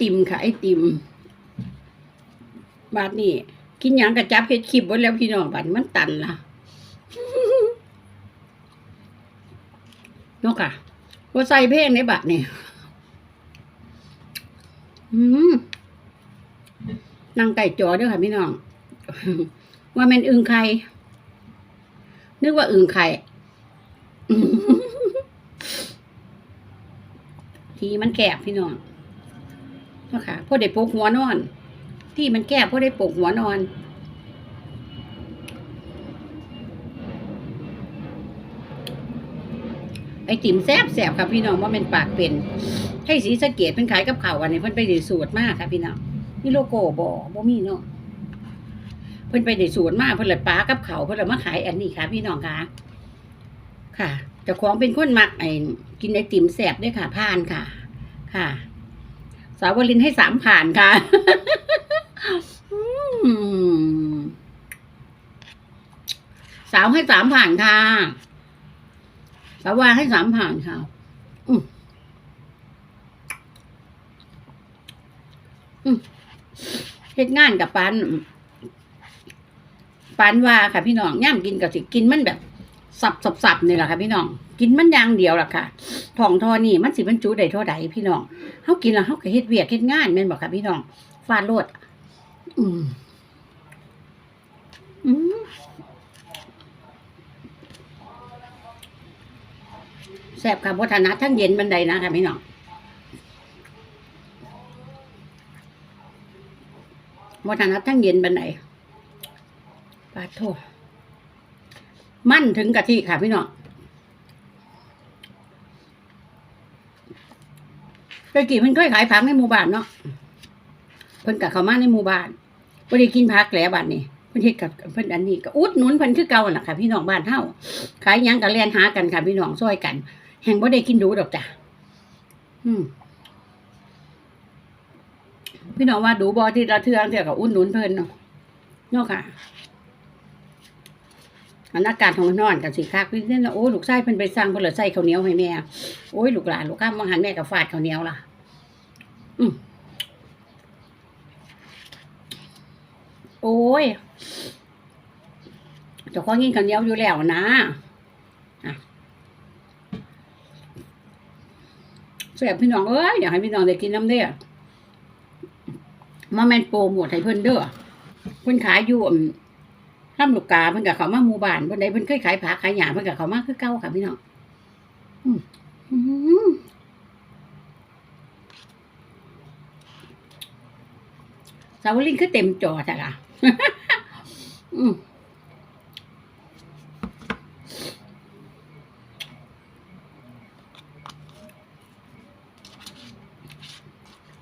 ติมค่ะ ไอติม บาทนี่กินหยังกระจับเฮ็ดคลิปไว้แล้วพี่น้องบัดมันตันล่ะนาะค่ะว่าใส่เพลงในบัตรนี่นั่งไก่จอเด้อค่ะพี่น้อง ว่ามันอึงไข่นึกว่าอึงไข่ทีมันแกบพี่น้อง เนาะค่ะพ่อได้ปกหัวนอน ที่มันแก้พราะได้ปกหัวนอนไอติมแซบแซบครับพี่น้องว่าเป็นปากเป็น ให้สีสะเกตเป็นขายกับข่าวอันนี้เพิ่นไปได้สูตรมากค่ะพี่น้องนี่โลโก้บ่บ่มีเนาะเพิ่นไปได้สูตรมากเพิ่นเลยปลากับเขาวเพิ่นเลยมาขายอันนี้ค่ะ พี่น้องค่ะ ค่ะเจ้าของเป็นคนมักไอกินไอติมแซบด้วยค่ะผ่านค่ะ ค่ะ สาววลินให้สามผ่านค่ะสาวให้สามผ่านค่ะ สาววาให้สามผ่านค่ะเฮ็ดงานกับปันปันว่าค่ะพี่น้องย่ามกินกับสิกินมันแบบ สับสับสับนี่แหละค่ะพี่น้อง กินมันอย่างเดียวล่ะค่ะ ทองทอนี่มันสิบรรจุได้เท่าใดพี่น้องเฮากินแล้วเฮาก็เฮ็ดเวียกเฮ็ดงานแม่นบ่ค่ะพี่น้องฟาดโลดอืมอืมแซ่บค่ะวัฒนะทั้งเย็นบันไดนะคะพี่น้องวัฒนะทั้งเย็นบันไดปาดโท มั่นถึงกะทิค่ะพี่น้อง เคยกี่เพิ่นเคยขายผักในหมู่บ้านเนาะเพิ่นกะเขามาในหมู่บ้านบ่ได้กินผักแหล้วบัดนี้เพิ่นเฮ็ดกับเพิ่นอันนี้ก็อุดหนุนเพิ่นคือเก่าล่ะค่ะ พี่น้องบ้านเฮาขายหยังก็แล่นหากันค่ะพี่น้องช่วยกัน แห่งบ่ได้กินดูดอกจ้ะอืมพี่น้องว่าดูบ่ที่ละเทืองเที่ยวกับอุดหนุนเพิ่นเนาะเนาะค่ะ อันอากาศของมันนอนกันสิคักพี่เนี่ยนะโอ้ลูกชายเพิ่นไปสั่งเพิ่นเลยใส่ข้าวเหนียวให้แม่โอ้ยลูกหลานลูกข้ามมาหันแม่ก็ฟาดข้าวเหนียวล่ะ อืมโอ้ยเจ้าของกินข้าวเหนียวอยู่แล้วนะอะแซ่บพี่น้องเอ้ยอยากให้พี่น้องได้กินน้ำเด้อมาแมนโปรโมทให้เพิ่นเด้อเพิ่นขายอยู่อั่ นลำลูกกาเพิ่นกับเขามาหมู่บ้านเพิ่นใดเพิ่นเคยขายผักขายหญ้าเพิ่นกับเขามาคือเก่าค่ะพี่น้องสาวลินคือเต็มจอจ้ะล่ะอืม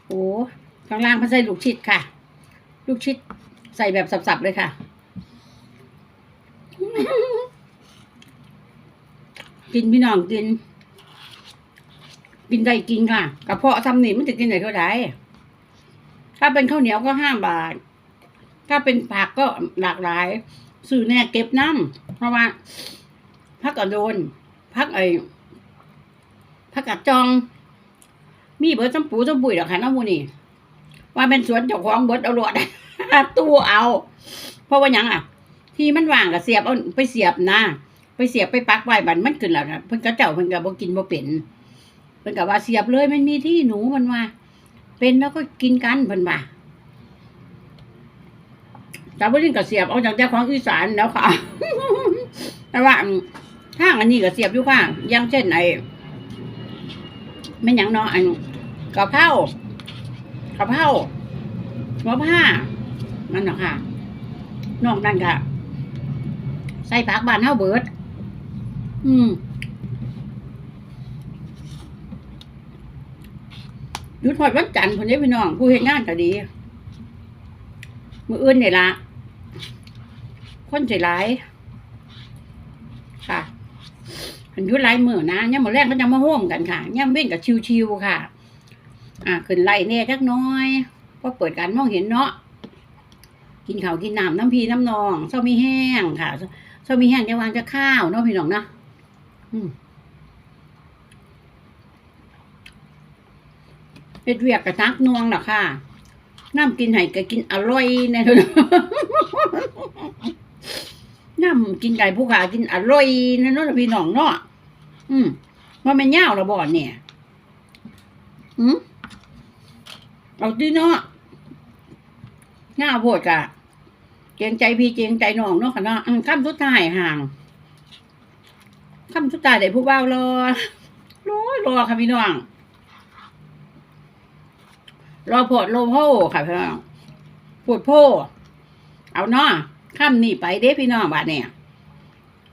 โอ้ข้างล่างเขาใส่ลูกชิดค่ะ ลูกชิดใส่แบบสับๆเลยค่ะ กินพี่น้องกิน กินได้กินค่ะกระเพาะทำนี่มันจะกินได้เท่าไหร่ถ้าเป็นข้าวเหนียวก็ห้าบาท ถ้าเป็นผักก็หลากหลายสื่อแน่เก็บน้ำเพราะว่าพักกระโดนพักไอ้พักกระจอง มีเบิร์ดจำปูจำบุยดอกค่ะน้ำมูนี่ว่าเป็นสวนเจ้าของเบิร์ดเอาโลดตู้เอา เพราะว่าหยังอะ ที่มันว่างก็เสียบเอาไปเสียบนะ ไปเสียบไปปักไว้บันมันขึ้นแล้วนะเพิ่นก็เจ้าเพิ่นก็บ่กินบ่เป็นเพิ่นก็ว่าเสียบเลยมันมีที่หนูมันว่า เป็นแล้วก็กินกันเพิ่นว่าแต่บ่ลินก็เสียบเอาจากเจ้าของอีสานแล้วค่ะ แต่ว่าอืมทางอันนี้ก็เสียบอยู่ค่ะอย่างเช่นไอ้ไม่หยังเนาะอันกะเพรากะเพราหัวผ้านั่นเนาะค่ะนอกนั้นก็ใส่ผักบานเฮาเบิด อืมหยุดหอดวันจันทร์คนนี้พี่น้องผู้เฮ็ดงานก็ดี มืออื่นนี่ละคนใจร้ายค่ะอันยุไล่มือนะย่ามมือแรกก็จะมาโฮมกันค่ะย่ามเว้นกับชิวๆค่ะ อ่าขึ้นไล่เนี่ยจักน้อยพอเปิดการมองเห็นเนาะกินข้าวกินน้ำน้ำพีน้ำนองเศร้ามีแห้งค่ะเศร้ามีแห้งจะวางจะข้าวเนาะพี่น้องนะ เฮ็ดเวียกกระนักนวงน่ะค่ะ น้ำกินไห้ก็กินอร่อยแน่เถอะน้ำกินไก่ผู้ขากินอร่อยแน่เนอนพี่น้องเนาะอืมว่าแม่นย่าวละบ่เนี่ยอืมเอาติเนาะย่าโพดกะเกรงใจพี่เกรงใจน้องเนาะค่ะเนาะอืมคำสุดท้ายห่าง คำสุดท้ายได้ผู้เบาวรอรอรอค่ะพี่น้องรอโพดโลโพค่ะพี่น้องปวดโพเอาเนาะข้ามนี่ไปเด้พี่น้องบาดเนี่ย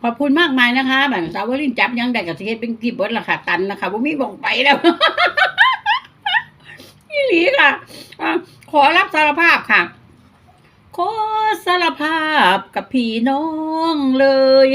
ขอบคุณมากมายนะคะบังสาวลินจับยังได้กับเฮ็ดเป็นกีบเบิดละค่ะตันนะคะบ่มีบ่งไปแล้วนี่หลีค่ะขอรับสารภาพค่ะ ขอสารภาพกับพี่น้องเลย